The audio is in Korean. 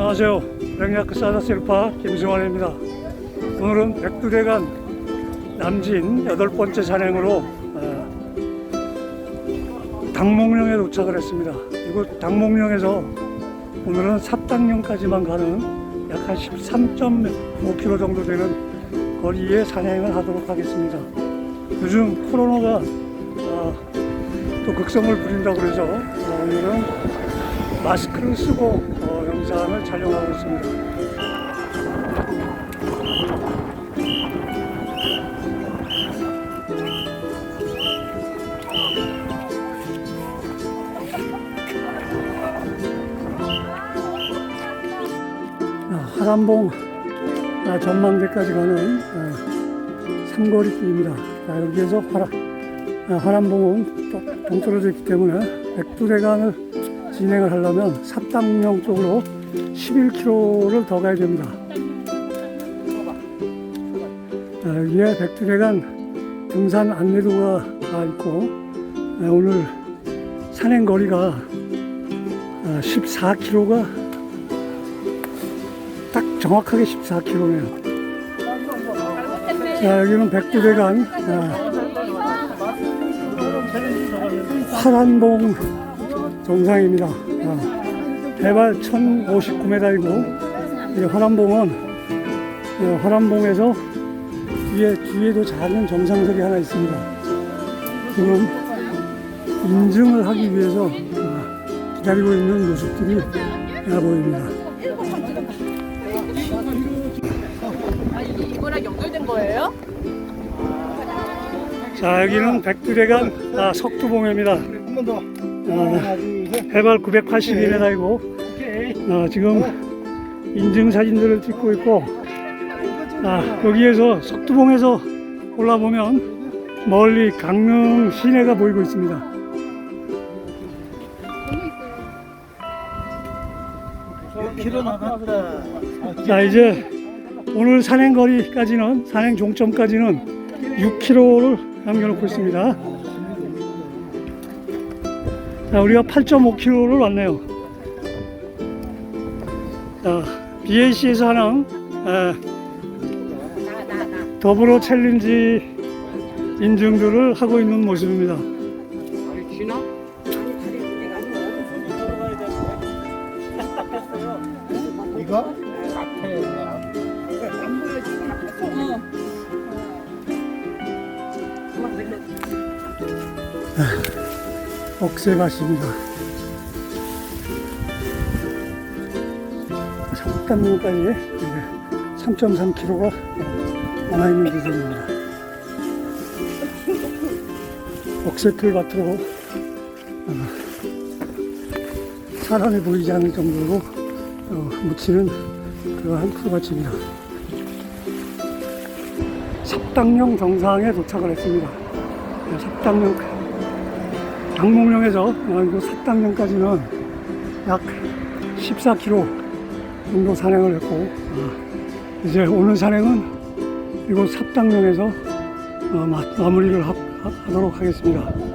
안녕하세요. 백야크 사다셀파 김승환입니다. 오늘은 백두대간 남진 여덟 번째 산행으로 어, 당목령에 도착을 했습니다. 이곳 당목령에서 오늘은 삽당령까지만 가는 약 한 13.5km 정도 되는 거리에 산행을 하도록 하겠습니다. 요즘 코로나가 어, 또 극성을 부린다고 그래서 어, 오늘은 마스크를 쓰고 어, 영상을 촬영하고 있습니다. 아, 하람봉 아, 전망대까지 가는 아, 삼거리길입니다. 아, 여기에서 화라, 아, 동떨어져 있기 때문에 백두대간을 진행을 하려면 삽당령 쪽으로 11km를 더 가야 됩니다. 아, 여기에 백두대간 등산 안내도가 가 있고 아, 오늘 산행 거리가 14km가 딱 정확하게 14km네요. 자, 여기는 백두대간 아, 화란봉 정상입니다. 아, 해발 1059m이고 이 화란봉은 어, 화란봉에서 뒤에 뒤에도 작은 정상석이 하나 있습니다. 지금 인증을 하기 위해서 어, 기다리고 있는 모습들이 나 보입니다. 아, 이게 이거랑 연결된 거예요? 자 여기는 백두대간 아, 석두봉입니다. 한 번 더. 어. 해발 982m이고 오케이. 어, 지금 인증 사진들을 찍고 있고 아, 여기에서 석두봉에서 올라보면 멀리 강릉 시내가 보이고 있습니다. 자 이제 오늘 산행 거리까지는 산행 종점까지는 6km를 남겨놓고 있습니다. 자 우리가 8.5km를 왔네요. 자 BAC에서 하는 에, 더불어 챌린지 인증들을 하고 있는 모습입니다. 이거? 앞에. 억새밭입니다. 석담문까지 3.3km가 남아있는 지점입니다. 억새풀 밭으로 어, 사람이 보이지 않을 정도로 어, 묻히는 그러한 풀밭입니다. 삽당령 정상에 도착을 했습니다. 네, 삽당령 당목령에서 어, 이곳 삽당령까지는 약 14km 정도 산행을 했고 어, 이제 오늘 산행은 이곳 삽당령에서 어, 마- 마무리를 하도록 하겠습니다.